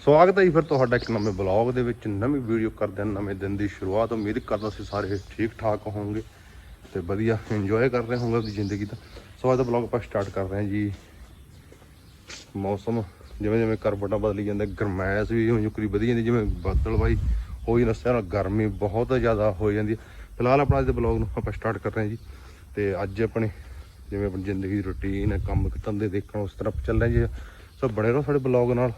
ਸਵਾਗਤ ਹੈ ਜੀ ਫਿਰ ਤੁਹਾਡਾ ਇੱਕ ਨਵੇਂ ਬਲੌਗ ਦੇ ਵਿੱਚ, ਨਵੀਂ ਵੀਡੀਓ ਕਰਦੇ ਹਾਂ, ਨਵੇਂ ਦਿਨ ਦੀ ਸ਼ੁਰੂਆਤ। ਉਮੀਦ ਕਰਦਾ ਸੀ ਸਾਰੇ ਠੀਕ ਠਾਕ ਹੋਵੋਗੇ ਤੇ ਵਧੀਆ ਇੰਜੋਏ ਕਰ ਰਹੇ ਹੋਵੋਗੇ ਆਪਣੀ ਜ਼ਿੰਦਗੀ ਦਾ। ਸੋ ਅੱਜ ਦਾ ਬਲੌਗ ਆਪਾਂ ਸਟਾਰਟ ਕਰ ਰਹੇ ਹਾਂ ਜੀ। ਮੌਸਮ ਜਿਵੇਂ ਜਿਵੇਂ ਕਰਵਟਾਂ ਬਦਲੀ ਜਾਂਦਾ, ਗਰਮੈਸ਼ ਵੀ ਹੁਣ ਜੁਕਰੀ ਵਧੀ ਜਾਂਦੀ, ਜਿਵੇਂ ਬੱਦਲ ਬਾਈ ਹੋਈ ਨਸਿਆ ਨਾਲ ਗਰਮੀ ਬਹੁਤ ਜ਼ਿਆਦਾ ਹੋ ਜਾਂਦੀ ਹੈ। ਫਿਲਹਾਲ ਆਪਣਾ ਅੱਜ ਦੇ ਬਲੌਗ ਨੂੰ ਆਪਾਂ ਸਟਾਰਟ ਕਰ ਰਹੇ ਹਾਂ ਜੀ। ਤੇ ਅੱਜ ਆਪਣੇ ਜਿਵੇਂ ਆਪਣੀ ਜ਼ਿੰਦਗੀ ਦੀ ਰੁਟੀਨ ਹੈ, ਕੰਮ ਧੰਦੇ ਦੇਖਣ, ਉਸ ਤਰ੍ਹਾਂ ਚੱਲ ਰਹੇ ਜੀ। ਸੋ ਬਣੇ ਰਹੋ ਸਾਡੇ ਬਲੌਗ ਨਾਲ।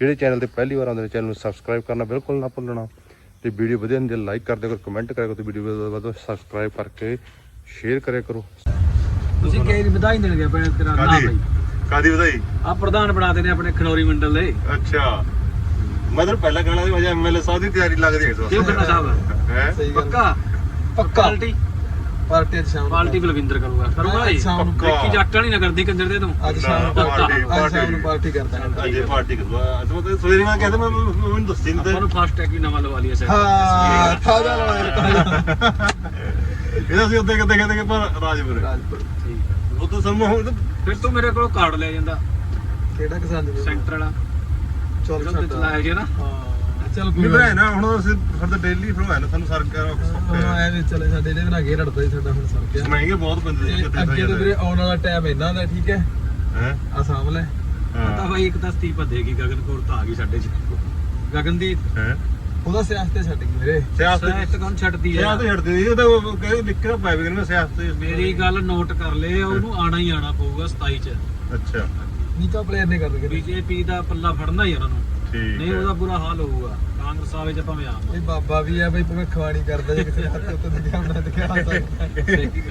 ਜਿਹੜੇ ਚੈਨਲ ਤੇ ਪਹਿਲੀ ਵਾਰ ਆਉਂਦੇ ਨੇ ਚੈਨਲ ਨੂੰ ਸਬਸਕ੍ਰਾਈਬ ਕਰਨਾ ਬਿਲਕੁਲ ਨਾ ਭੁੱਲਣਾ ਤੇ ਵੀਡੀਓ ਵਧੀਆ ਹੁੰਦੀ ਲਾਈਕ ਕਰ ਦਿਓ ਕਮੈਂਟ ਕਰਿਆ ਕਰੋ ਤੇ ਵੀਡੀਓ ਵੱਧ ਤੋਂ ਵੱਧ ਸਬਸਕ੍ਰਾਈਬ ਕਰਕੇ ਸ਼ੇਅਰ ਕਰਿਆ ਕਰੋ। ਤੁਸੀਂ ਕਹੇ ਦੀ ਵਧਾਈ ਦੇਣ ਗਏ ਆਪਣੇ ਤੇਰਾ ਨਾ ਕਾਦੀ ਭਾਈ। ਕਾਦੀ ਵਧਾਈ? ਆ ਪ੍ਰਧਾਨ ਬਣਾਤੇ ਨੇ ਆਪਣੇ ਖਨੌਰੀ ਮੰਡਲ ਦੇ। ਅੱਛਾ। ਮੈਂ ਤਾਂ ਪਹਿਲਾਂ ਕਹਿਣਾ ਸੀ ਵਜਾ ਐਮਐਲਏ ਸਾਹਿਬ ਦੀ ਤਿਆਰੀ ਲੱਗਦੀ ਹੈ ਕਿਉਂ ਕਰਨਾ ਸਾਹਿਬ? ਹੈ? ਸਹੀ ਗੱਲ ਪੱਕਾ। ਪੱਕਾ। ਪਾਰਟੀ ਅੱਜ ਸ਼ਾਮ ਨੂੰ ਪਾਰਟੀ ਬਲਵਿੰਦਰ ਕਰੂਗਾ। ਕਰੂਗਾ ਅੱਜ ਜੀ? ਸ਼ਾਮ ਨੂੰ। ਦੇਖੀ ਜੱਟ ਨਹੀਂ ਨਾ ਕਰਦੀ ਕੰਜਰ ਦੇ ਤੂੰ। ਅੱਜ ਸ਼ਾਮ ਨੂੰ ਪਾਰਟੀ, ਪਾਰਟੀ ਅੱਜ ਪਾਰਟੀ। ਸ਼ਾਮ ਨੂੰ ਪਾਰਟੀ ਕਰਦਾ ਹਾਂ। ਅੱਜ ਪਾਰਟੀ ਕਰਵਾ ਅੱਜ ਮੈਂ ਸਵੇਰੇ ਮੈਂ ਕਹਿੰਦਾ ਮੈਂ ਮੈਨੂੰ ਦੱਸੀ ਨਹੀਂ ਆਪਾਂ ਨੂੰ ਫਾਸਟ ਟੈਗ ਵੀ ਨਵਾਂ ਲਵਾ ਲਈਏ ਸਰ ਹਾਂ ਲਾਇਆ ਇਹਦਾ ਸੀ ਉੱਤੇ ਕਿਤੇ ਕਹਿੰਦੇ ਕਿ ਪਰ ਰਾਜਪੁਰ। ਰਾਜਪੁਰ। ਠੀਕ ਉਹ ਤਾਂ ਸਮੂਹ ਹੁਣ ਫਿਰ ਤੂੰ ਮੇਰੇ ਕੋਲ ਕਾਰਡ ਲੈ ਜਾਂਦਾ। ਕਿਹੜਾ ਕਿਸਾਨ ਦੇ ਸੈਂਟਰ ਵਾਲਾ। ਚਲ ਤੇ ਚਲਾਇਆ ਸੀ ਨਾ। ਹਾਂ। ਚੱਲ ਨਹੀਂ ਭਰਾ ਨਾ ਹੁਣ ਅਸੀਂ ਫਿਰ ਤਾਂ ਡੇਲੀ ਫਿਰ ਹੋਇਆ ਨਾ ਸਾਨੂੰ ਸਰਕਾਰ ਹਾਂ। ਐਵੇਂ ਚੱਲੇ ਸਾਡੇ ਇਹਦੇ ਨਾਲ ਘੇਰ ਅੜਦਾ ਸੀ ਸਾਡਾ ਹੁਣ ਸਰ ਗਿਆ ਮਹਿੰਗੇ ਬਹੁਤ ਪੈਂਦੇ ਜੀ ਤੇ ਅੱਗੇ ਤੇ ਵੀਰੇ ਆਉਣ ਵਾਲਾ ਟਾਈਮ ਇਹਨਾਂ ਦਾ ਠੀਕ ਹੈ? ਹੈ? ਆ ਸਾਂਭ ਲੈ। ਤਾਂ ਹਾਂ ਭਾਈ ਇੱਕ ਤਾਂ ਅਸਤੀਫਾ ਦੇਗੀ ਗਗਨ ਕੌਰ ਤਾਂ ਆ ਗਈ ਸਾਡੇ ਚ। ਗਗਨਦੀਪ। ਹੈ? ਉਹਦਾ ਸਿਆਸਤ ਤੇ ਛੱਡ ਗਈ ਵੀਰੇ। ਸਿਆਸਤ ਸਿਆਸਤ ਕੌਣ ਛੱਡਦੀ ਹੈ? ਸਿਆਸਤ ਛੱਡਦੇ ਸੀ ਉਹ ਤਾਂ ਕਹਿੰਦੇ ਲਿਖਣਾ ਪੈ ਵੀ ਮੈਂ ਸਿਆਸਤ ਮੇਰੀ ਗੱਲ ਨੋਟ ਕਰ ਲੈ ਉਹਨੂੰ ਆਣਾ ਹੀ ਆਣਾ ਪਊਗਾ 27 ਚ। ਅੱਛਾ। ਨੀਕਾ ਪਲੇਅਰ ਨੇ ਕਰ। ਗਏ ਬੀਜੇਪੀ ਦਾ ਪੱਲਾ ਫੜਨਾ ਹੀ ਉਹਨਾਂ ਨੂੰ। ਠੀਕ ਨਹੀਂ ਉਹਦਾ ਬੁਰਾ ਹਾਲ ਹੋਊਗਾ। ਕਾਂਗਰਸ ਆਵੇ ਜਾਂ ਭਾਵੇਂ ਆਮ ਇਹ ਬਾਬਾ ਵੀ ਆ ਬਈ ਭਵਿੱਖਬਾਣੀ ਕਰਦਾ ਜੇ ਕਿਸੇ ਹੱਥ ਉੱਤੇ ਹੁੰਦਾ ਦਿਖਿਆ ਸਕਦਾ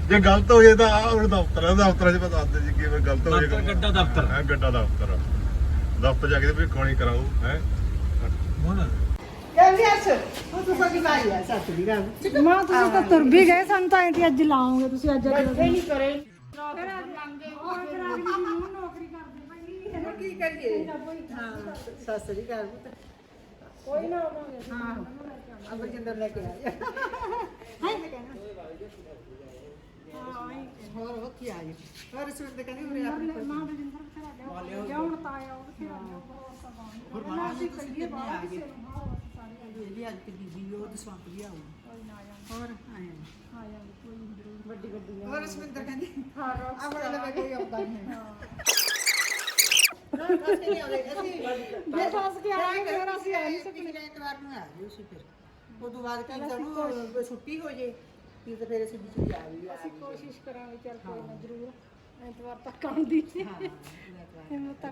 ਜੇ ਗਲਤ ਹੋ ਜੇ ਤਾਂ ਆ ਹੁਣ ਦਫ਼ਤਰ ਆ ਦਫ਼ਤਰਾਂ 'ਚ ਬਤਾ ਦੇ ਜੀ ਕਿਵੇਂ ਗਲਤ ਹੋ ਦਫ਼ਤਰ, ਗੱਡਾ ਦਫ਼ਤਰ। ਹੈ ਗੱਡਾ ਦਫ਼ਤਰ। ਦਫ਼ਤਰ ਜਾ ਕੇ ਵੀ ਕੋਣੀ ਕਰਾਉ ਹੈ। ਹੁਣ? ਤਾਂ ਹੈ ਮਾਂ ਤੁਸੀਂ ਤਾਂ ਤੁਰ ਵੀ ਗਏ ਸਾਨੂੰ ਤਾਂ ਐਂ ਅੱਜ ਲਾਉਂਗੇ ਤੁਸੀਂ ਅੱਜ ਅੱਜ ਬੈਠੇ ਨਹੀਂ ਕਰੇ ਕੀ ਕਰੀਏ? ਹਾਂ ਸੱਸ ਦੀ ਗੱਲ ਕੋਈ ਨਾ ਆਵਾਂਗੇ। ਹਾਂ ਅਬ ਜਿੰਦਰ ਲੈ ਕੇ ਆਇਆ ਹੋਰ ਹੋ? ਕੀ ਆਈ। ਹੋਰ ਇਸ ਵੇਲੇ ਕਹਿੰਦੀ ਉਰੇ ਆਪਣੀ ਮਾਂ ਬਜਿੰਦਰ ਖੜਾ ਗਿਆ। ਜਾਉਣ ਤਾਂ ਆਇਆ ਉਹ ਫਿਰ ਹੋਰ ਮਾਂ ਅਸੀਂ ਕਹੀਏ ਬਾਹਰ ਕਿਸੇ ਨੂੰ ਹਾਂ ਉਹ ਸਾਰੇ ਇਹਦੀ ਅੱਜ ਦੀ ਬੀਬੀ ਉਹ ਤੇ ਸਵਾਪ ਗਿਆ ਹੋਰ ਆਏ ਵੱਡੀ ਵੱਡੀ ਹੋਰ ਇਸਮਿੰਦਰ ਕਹਿੰਦੀ ਹਾਂ ਆਪਣੇ ਲਈ ਕੋਈ ਆਉਂਦਾ ਨਹੀਂ ਅਸੀਂ ਨਹੀਂ ਆਉਂਦੇ ਅਸੀਂ ਜੇ ਫਸ ਕੇ ਆਵਾਂਗੇ ਫਿਰ ਅਸੀਂ ਆ ਨਹੀਂ ਸਕਦੇ ਫਿਰ ਐਤਵਾਰ ਨੂੰ ਆ ਜਿਓ ਸੀ। ਫਿਰ ਉਦੋਂ ਬਾਅਦ ਕੀ ਸਾਨੂੰ ਛੁੱਟੀ ਹੋ। ਜੇ ਫਿਰ ਤਾਂ ਫਿਰ ਅਸੀਂ ਵਿੱਚ ਆ ਵੀ ਅਸੀਂ ਕੋਸ਼ਿਸ਼ ਕਰਾਂਗੇ। ਚੱਲ ਕੋਈ ਨਾ ਜ਼ਰੂਰ ਐਤਵਾਰ ਤੱਕ ਆਉਣ ਦੀ ਹਿੰਮਤ ਤਾਂ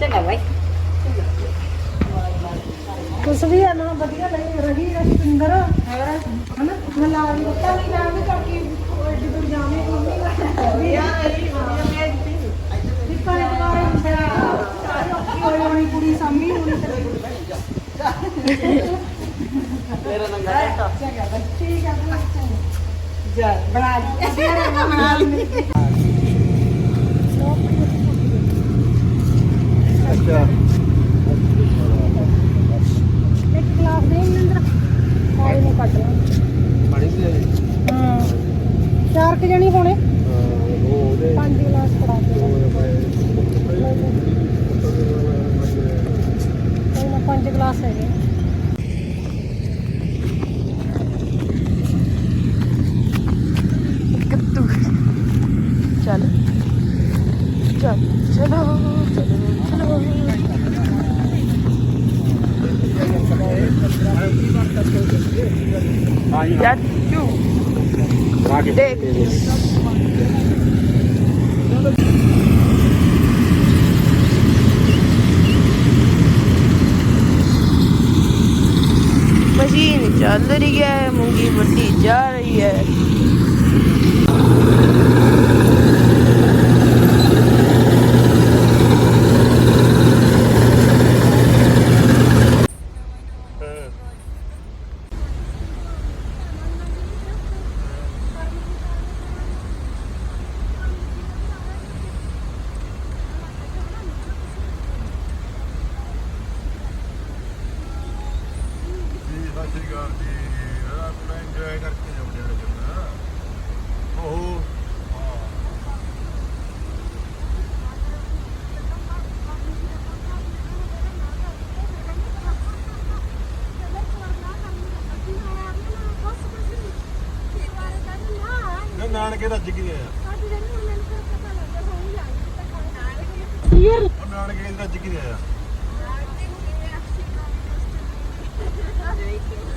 ਚੰਗਾ ਬਾਈ। ਕੁਛ ਵੀ ਆ ਨਾ ਵਧੀਆ ਨਹੀਂ ਰਹੀ ਰਸਤਿੰਦਰ ਹਨਾ? ਮੈਂ ਲਾ ਵੀ ਦਿੱਤਾ ਨਹੀਂ ਜਾਣਦੇ ਕਰਕੇ ਐਡੀ ਦੂਰ ਜਾਵੇਂ ਮੰਮੀ ਵੀ। ਆ ਰਹੀ ਦਿੱਤਾ ਨੇ ਦੁਬਾਰਾ ਹੁੰਦੇ ਆ ਔਖੀ ਹੋਈ ਹੋਣੀ ਕੁੜੀ ਸਾਂਭੀ ਹੋਣੀ ਤੇ। ਮੇਰਾ ਨੰਗਾ ਠੀਕ ਬਣਾ ਜਾ ਬਣਾ ਲਈ। ਬਣਾ ਲਈ। ਅੱਛਾ ਇੱਕ ਗਲਾਸ ਦੇ ਨਿੰਦਰ ਕੋਈ ਨਹੀਂ ਕੱਢ ਲਾਂ ਪਾਣੀ ਵੀ ਆਏ ਹਾਂ ਚਾਰ ਕੁ ਜਣੀ ਹੋਣੇ ਉਹ ਉਹਦੇ ਪੰਜ ਗਲਾਸ ਫੜਾ ਦੇ ਕੋਈ ਨਾ ਪੰਜ ਗਲਾਸ ਹੈਗੇ ਕੱਤੂ ਚੱਲ ਚੱਲ ਚਲੋ ਚਲੋ ਚਲੋ ਚਾਚੂ ਦੇਖ ਮਸ਼ੀਨ ਚੱਲ ਰਹੀ ਹੈ ਮੂੰਗੀ ਵੱਡੀ ਜਾ ਰਹੀ ਹੈ ਜੀ ਸਤਿ ਸ਼੍ਰੀ ਅਕਾਲ ਜੀ ਨਾਨਕੇ ਰੱਜ ਕੇ ਆਇਆ ਉਹ ਨਾਨਕੇ ਰੱਜ ਕੇ ਆਇਆ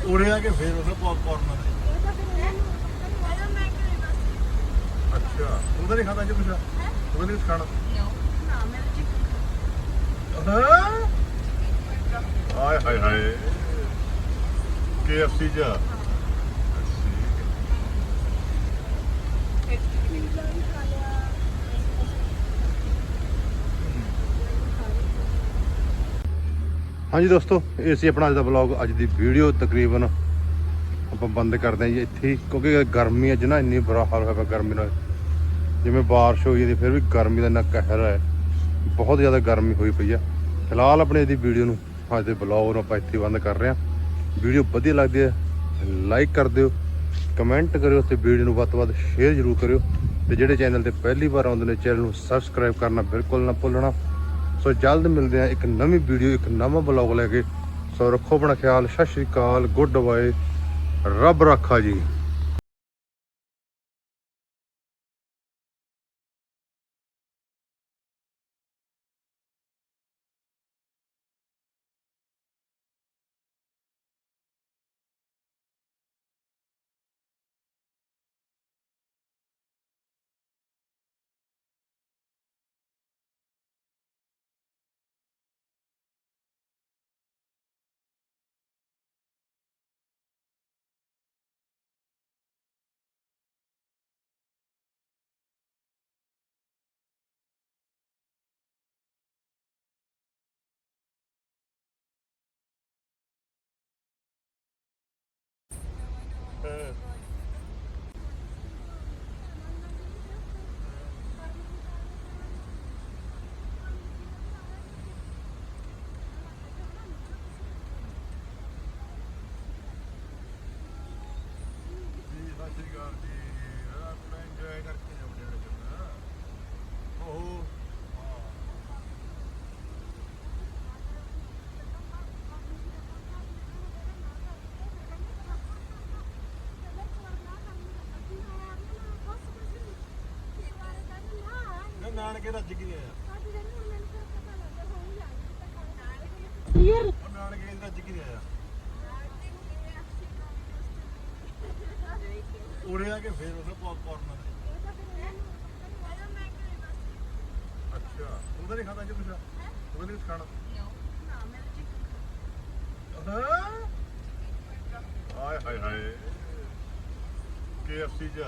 ਉਰੇ ਆ ਕੇ ਫੇਰ ਉਹਨੇ ਪੌਪਕਾਰਨ ਅੱਛਾ ਤੂੰ ਤਾਂ ਨਹੀਂ ਖਾਂਦਾ ਜੀ ਕੁਛ? ਤਾਂ ਨਹੀਂ ਕੁਛ ਖਾਣਾ? ਹਾਂ? ਹਾਏ ਹਾਏ ਹਾਏ। KFC ਜਾ ਹਾਂਜੀ ਦੋਸਤੋ, ਇਹ ਸੀ ਆਪਣਾ ਅੱਜ ਦਾ ਵਲੌਗ ਅੱਜ ਦੀ ਵੀਡੀਓ ਤਕਰੀਬਨ ਆਪਾਂ ਬੰਦ ਕਰਦੇ ਹਾਂ ਜੀ ਇੱਥੇ ਹੀ, ਕਿਉਂਕਿ ਗਰਮੀ ਅੱਜ ਨਾ ਇੰਨੀ ਬੁਰਾ ਹਾਲ ਹੋਇਆ ਪਿਆ ਗਰਮੀ ਨਾਲ। ਜਿਵੇਂ ਬਾਰਿਸ਼ ਹੋਈ ਜਾਂਦੀ ਫਿਰ ਵੀ ਗਰਮੀ ਦਾ ਇੰਨਾ ਕਹਿਰ ਹੈ, ਬਹੁਤ ਜ਼ਿਆਦਾ ਗਰਮੀ ਹੋਈ ਪਈ ਆ। ਫਿਲਹਾਲ ਆਪਣੇ ਇਹਦੀ ਵੀਡੀਓ ਨੂੰ, ਅੱਜ ਦੇ ਵਲੌਗ ਨੂੰ ਆਪਾਂ ਇੱਥੇ ਹੀ ਬੰਦ ਕਰ ਰਹੇ ਹਾਂ। ਵੀਡੀਓ ਵਧੀਆ ਲੱਗਦੀ ਹੈ ਲਾਈਕ ਕਰ ਦਿਓ। ਕਮੈਂਟ ਕਰਿਓ ਤੇ ਵੀਡੀਓ ਨੂੰ ਵੱਧ ਤੋਂ ਵੱਧ ਸ਼ੇਅਰ ਜ਼ਰੂਰ ਕਰਿਓ ਤੇ ਜਿਹੜੇ ਚੈਨਲ ਤੇ ਪਹਿਲੀ ਵਾਰ ਆਉਂਦੇ ਨੇ ਚੈਨਲ ਨੂੰ ਸਬਸਕ੍ਰਾਈਬ ਕਰਨਾ ਬਿਲਕੁਲ ਨਾ ਭੁੱਲਣਾ। ਸੋ ਜਲਦ ਮਿਲਦੇ ਆ ਇੱਕ ਨਵੀਂ ਵੀਡੀਓ, ਇੱਕ ਨਵਾਂ ਬਲੌਗ ਲੈ ਕੇ। ਸੋ ਰੱਖੋ ਆਪਣਾ ਖਿਆਲ, ਸਤਿ ਸ਼੍ਰੀ ਅਕਾਲ, ਗੁੱਡ ਬਾਏ। ਰੱਬ ਰੱਖਾ ਜੀ ਜੀ ਸਤਿ ਸ਼੍ਰੀ ਅਕਾਲ ਜੀ ਆਪਣਾ ਇੰਜੋਏ ਕਰਕੇ ਜਾਉਂਦੇ ਨੇ ਜਨਾ ਓਹ ਨਾਨਕੇ ਰੱਜ ਕੇ ਆਇਆ ਉਹ ਨਾਨਕੇ ਰੱਜ ਕੇ ਆਇਆ ਉਰੇ ਆ ਕੇ ਫੇਰ ਉਹਨੇ ਪੌਪਕਾਰਨ ਅੱਛਾ ਤਾਂ ਨਹੀਂ ਖਾਂਦਾ ਜੀ ਕੁਛ ਤੂੰ ਤਾਂ ਨਹੀਂ ਖਾਣਾ। ਹਾਂ? ਹਾਏ ਹਾਏ ਹਾਏ। KFC ਜਾ